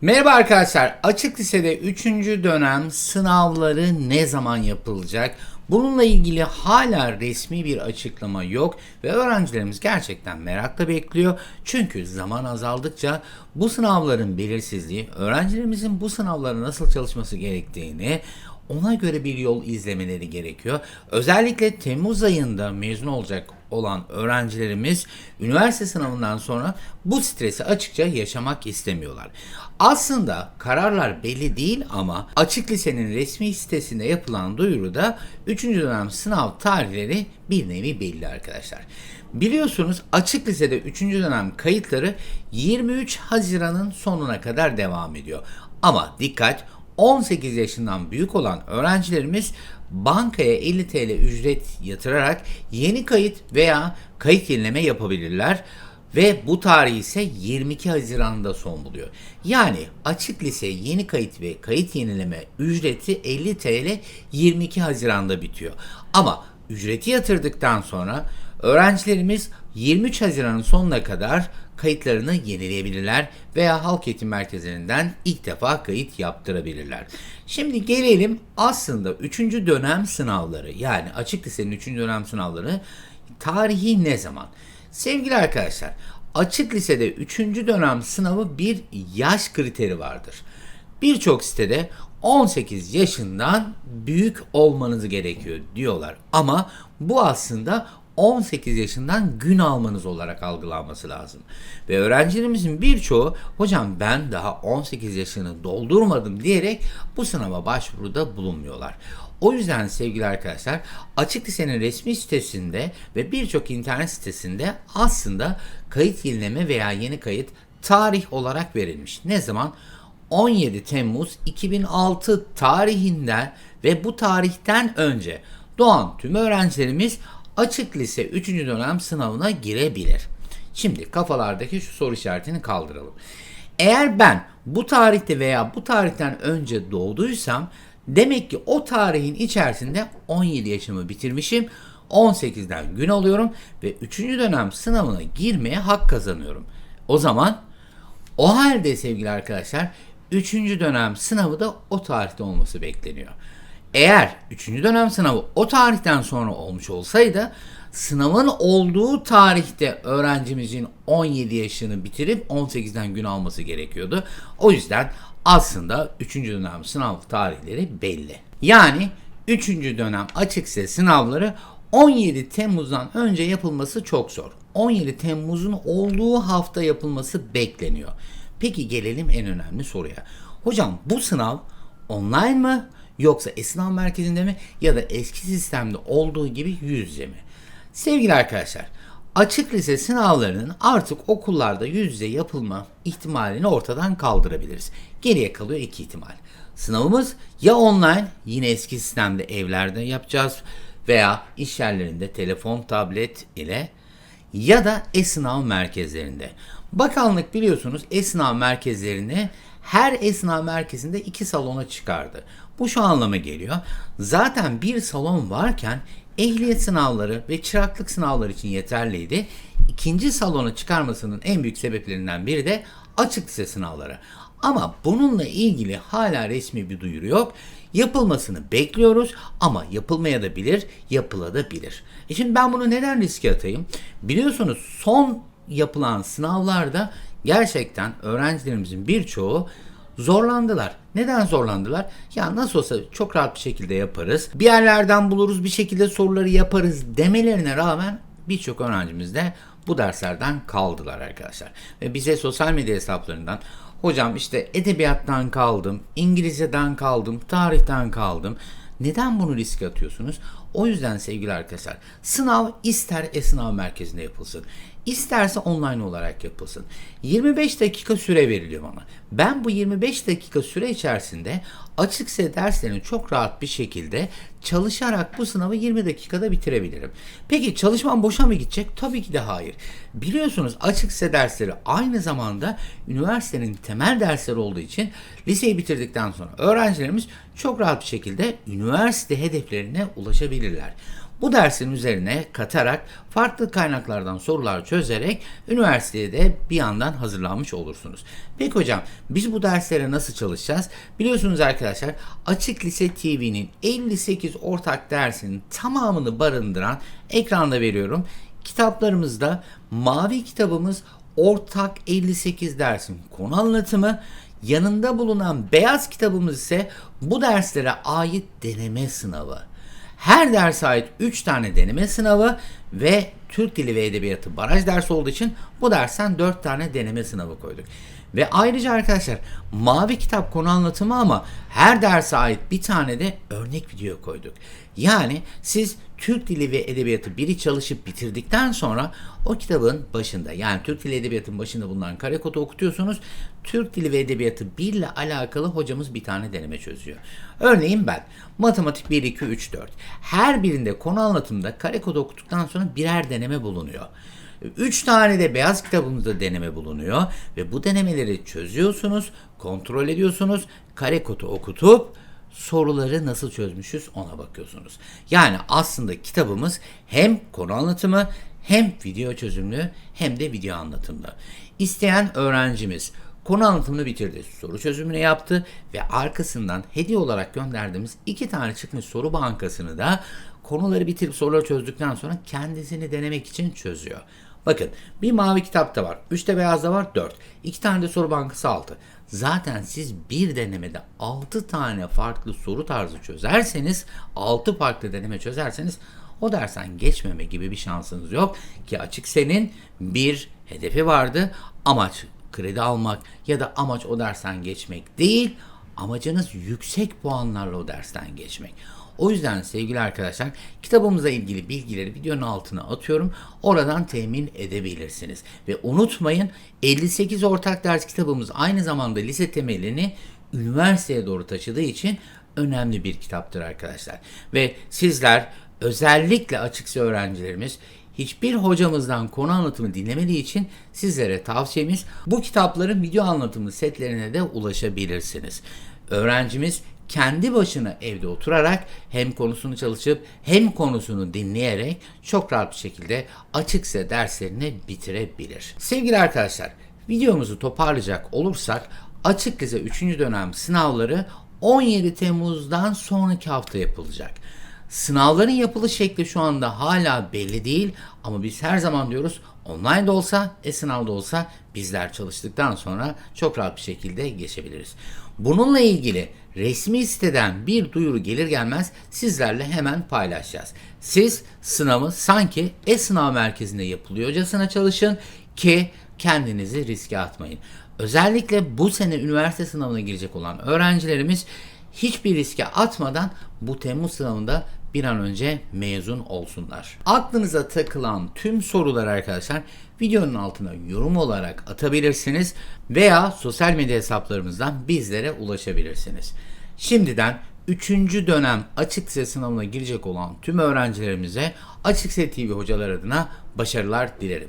Merhaba arkadaşlar. Açık Lisede 3. dönem sınavları ne zaman yapılacak? Bununla ilgili hala resmi bir açıklama yok ve öğrencilerimiz gerçekten merakla bekliyor. Çünkü zaman azaldıkça bu sınavların belirsizliği, öğrencilerimizin bu sınavlara nasıl çalışması gerektiğini, ona göre bir yol izlemeleri gerekiyor. Özellikle Temmuz ayında mezun olacak olan öğrencilerimiz üniversite sınavından sonra bu stresi açıkça yaşamak istemiyorlar. Aslında kararlar belli değil ama Açık Lise'nin resmi sitesinde yapılan duyuruda 3. dönem sınav tarihleri bir nevi belli arkadaşlar. Biliyorsunuz Açık Lise'de 3. dönem kayıtları 23 Haziran'ın sonuna kadar devam ediyor. Ama dikkat 18 yaşından büyük olan öğrencilerimiz bankaya 50 TL ücret yatırarak yeni kayıt veya kayıt yenileme yapabilirler ve bu tarih ise 22 Haziran'da son buluyor. Yani açık lise yeni kayıt ve kayıt yenileme ücreti 50 TL 22 Haziran'da bitiyor. Ama ücreti yatırdıktan sonra öğrencilerimiz 23 Haziran'ın sonuna kadar kayıtlarını yenileyebilirler veya halk eğitim merkezlerinden ilk defa kayıt yaptırabilirler. Şimdi gelelim aslında 3. dönem sınavları yani açık lisenin 3. dönem sınavları tarihi ne zaman? Sevgili arkadaşlar açık lisede 3. dönem sınavı bir yaş kriteri vardır. Birçok sitede 18 yaşından büyük olmanız gerekiyor diyorlar. Ama bu aslında 18 yaşından gün almanız olarak algılanması lazım. Ve öğrencilerimizin birçoğu hocam ben daha 18 yaşını doldurmadım diyerek bu sınava başvuruda bulunmuyorlar. O yüzden sevgili arkadaşlar Açık Lise'nin resmi sitesinde ve birçok internet sitesinde aslında kayıt yenileme veya yeni kayıt tarih olarak verilmiş. Ne zaman? 17 Temmuz 2006 tarihinden ve bu tarihten önce doğan tüm öğrencilerimiz açık lise 3. dönem sınavına girebilir. Şimdi kafalardaki şu soru işaretini kaldıralım. Eğer ben bu tarihte veya bu tarihten önce doğduysam demek ki o tarihin içerisinde 17 yaşımı bitirmişim. 18'den gün alıyorum ve 3. dönem sınavına girmeye hak kazanıyorum. O zaman o halde sevgili arkadaşlar 3. dönem sınavı da o tarihte olması bekleniyor. Eğer 3. dönem sınavı o tarihten sonra olmuş olsaydı sınavın olduğu tarihte öğrencimizin 17 yaşını bitirip 18'den gün alması gerekiyordu. O yüzden aslında 3. dönem sınav tarihleri belli. Yani 3. dönem açıksa sınavları 17 Temmuz'dan önce yapılması çok zor. 17 Temmuz'un olduğu hafta yapılması bekleniyor. Peki gelelim en önemli soruya. Hocam bu sınav online mı yoksa e-sınav merkezinde mi ya da eski sistemde olduğu gibi yüz yüze mi? Sevgili arkadaşlar, açık lise sınavlarının artık okullarda yüz yüze yapılma ihtimalini ortadan kaldırabiliriz. Geriye kalıyor iki ihtimal. Sınavımız ya online yine eski sistemde evlerde yapacağız veya iş yerlerinde telefon, tablet ile ya da e-sınav merkezlerinde. Bakanlık biliyorsunuz e-sınav merkezlerini her e-sınav merkezinde iki salona çıkardı. Bu şu anlama geliyor. Zaten bir salon varken ehliyet sınavları ve çıraklık sınavları için yeterliydi. İkinci salona çıkarmasının en büyük sebeplerinden biri de açık lise sınavları. Ama bununla ilgili hala resmi bir duyuru yok. Yapılmasını bekliyoruz ama yapılmaya da bilir, yapılabilir. E şimdi ben bunu neden riske atayım? Biliyorsunuz son yapılan sınavlarda gerçekten öğrencilerimizin birçoğu zorlandılar. Neden zorlandılar? Ya nasıl olsa çok rahat bir şekilde yaparız. Bir yerlerden buluruz, bir şekilde soruları yaparız demelerine rağmen birçok öğrencimiz de bu derslerden kaldılar arkadaşlar. Ve bize sosyal medya hesaplarından hocam işte edebiyattan kaldım, İngilizceden kaldım, tarihten kaldım. Neden bunu riske atıyorsunuz? O yüzden sevgili arkadaşlar sınav ister e-sınav merkezinde yapılsın. İsterse online olarak yapılsın. 25 dakika süre veriliyor bana. Ben bu 25 dakika süre içerisinde açıksa derslerini çok rahat bir şekilde çalışarak bu sınavı 20 dakikada bitirebilirim. Peki çalışmam boşa mı gidecek? Tabii ki de hayır. Biliyorsunuz açıksa dersleri aynı zamanda üniversitenin temel dersleri olduğu için liseyi bitirdikten sonra öğrencilerimiz çok rahat bir şekilde üniversite hedeflerine ulaşabilirler. Bu dersin üzerine katarak farklı kaynaklardan sorular çözerek üniversiteye de bir yandan hazırlanmış olursunuz. Peki hocam biz bu derslere nasıl çalışacağız? Biliyorsunuz arkadaşlar Açık Lise TV'nin 58 ortak dersinin tamamını barındıran ekranda veriyorum. Kitaplarımızda mavi kitabımız ortak 58 dersin konu anlatımı, yanında bulunan beyaz kitabımız ise bu derslere ait deneme sınavı. Her derse ait 3 tane deneme sınavı ve Türk Dili ve Edebiyatı baraj dersi olduğu için bu dersten 4 tane deneme sınavı koyduk. Ve ayrıca arkadaşlar mavi kitap konu anlatımı ama her derse ait bir tane de örnek video koyduk. Yani siz Türk Dili ve Edebiyatı biri çalışıp bitirdikten sonra o kitabın başında yani Türk Dili Edebiyatın başında bulunan kare kodu okutuyorsunuz. Türk Dili ve Edebiyatı 1 ile alakalı hocamız bir tane deneme çözüyor. Örneğin ben matematik 1, 2, 3, 4 her birinde konu anlatımında kare kodu okuduktan sonra birer deneme bulunuyor. Üç tane de beyaz kitabımızda deneme bulunuyor ve bu denemeleri çözüyorsunuz, kontrol ediyorsunuz, kare kodu okutup soruları nasıl çözmüşüz ona bakıyorsunuz. Yani aslında kitabımız hem konu anlatımı hem video çözümlü hem de video anlatımlı. İsteyen öğrencimiz konu anlatımını bitirdi, soru çözümünü yaptı ve arkasından hediye olarak gönderdiğimiz iki tane çıkmış soru bankasını da konuları bitirip soruları çözdükten sonra kendisini denemek için çözüyor. Bakın bir mavi kitapta var. 3 de beyazda var 4. 2 tane de soru bankası 6. Zaten siz bir denemede 6 tane farklı soru tarzı çözerseniz 6 farklı deneme çözerseniz o dersten geçmeme gibi bir şansınız yok ki açık senin bir hedefi vardı. Amaç kredi almak ya da amaç o dersten geçmek değil. Amacınız yüksek puanlarla o dersten geçmek. O yüzden sevgili arkadaşlar kitabımıza ilgili bilgileri videonun altına atıyorum. Oradan temin edebilirsiniz. Ve unutmayın 58 ortak ders kitabımız aynı zamanda lise temelini üniversiteye doğru taşıdığı için önemli bir kitaptır arkadaşlar. Ve sizler özellikle açıksa öğrencilerimiz hiçbir hocamızdan konu anlatımı dinlemediği için sizlere tavsiyemiz bu kitapların video anlatımı setlerine de ulaşabilirsiniz. Öğrencimiz kendi başına evde oturarak hem konusunu çalışıp hem konusunu dinleyerek çok rahat bir şekilde açıksa derslerini bitirebilir. Sevgili arkadaşlar, videomuzu toparlayacak olursak açık lise 3. dönem sınavları 17 Temmuz'dan sonraki hafta yapılacak. Sınavların yapılış şekli şu anda hala belli değil ama biz her zaman diyoruz online de olsa e-sınavda olsa bizler çalıştıktan sonra çok rahat bir şekilde geçebiliriz. Bununla ilgili resmi siteden bir duyuru gelir gelmez sizlerle hemen paylaşacağız. Siz sınavı sanki e-sınav merkezinde yapılıyorcasına çalışın ki kendinizi riske atmayın. Özellikle bu sene üniversite sınavına girecek olan öğrencilerimiz hiçbir riske atmadan bu Temmuz sınavında bir an önce mezun olsunlar. Aklınıza takılan tüm sorular arkadaşlar videonun altına yorum olarak atabilirsiniz veya sosyal medya hesaplarımızdan bizlere ulaşabilirsiniz. Şimdiden 3. dönem açık lise sınavına girecek olan tüm öğrencilerimize Açık Lise TV hocalar adına başarılar dilerim.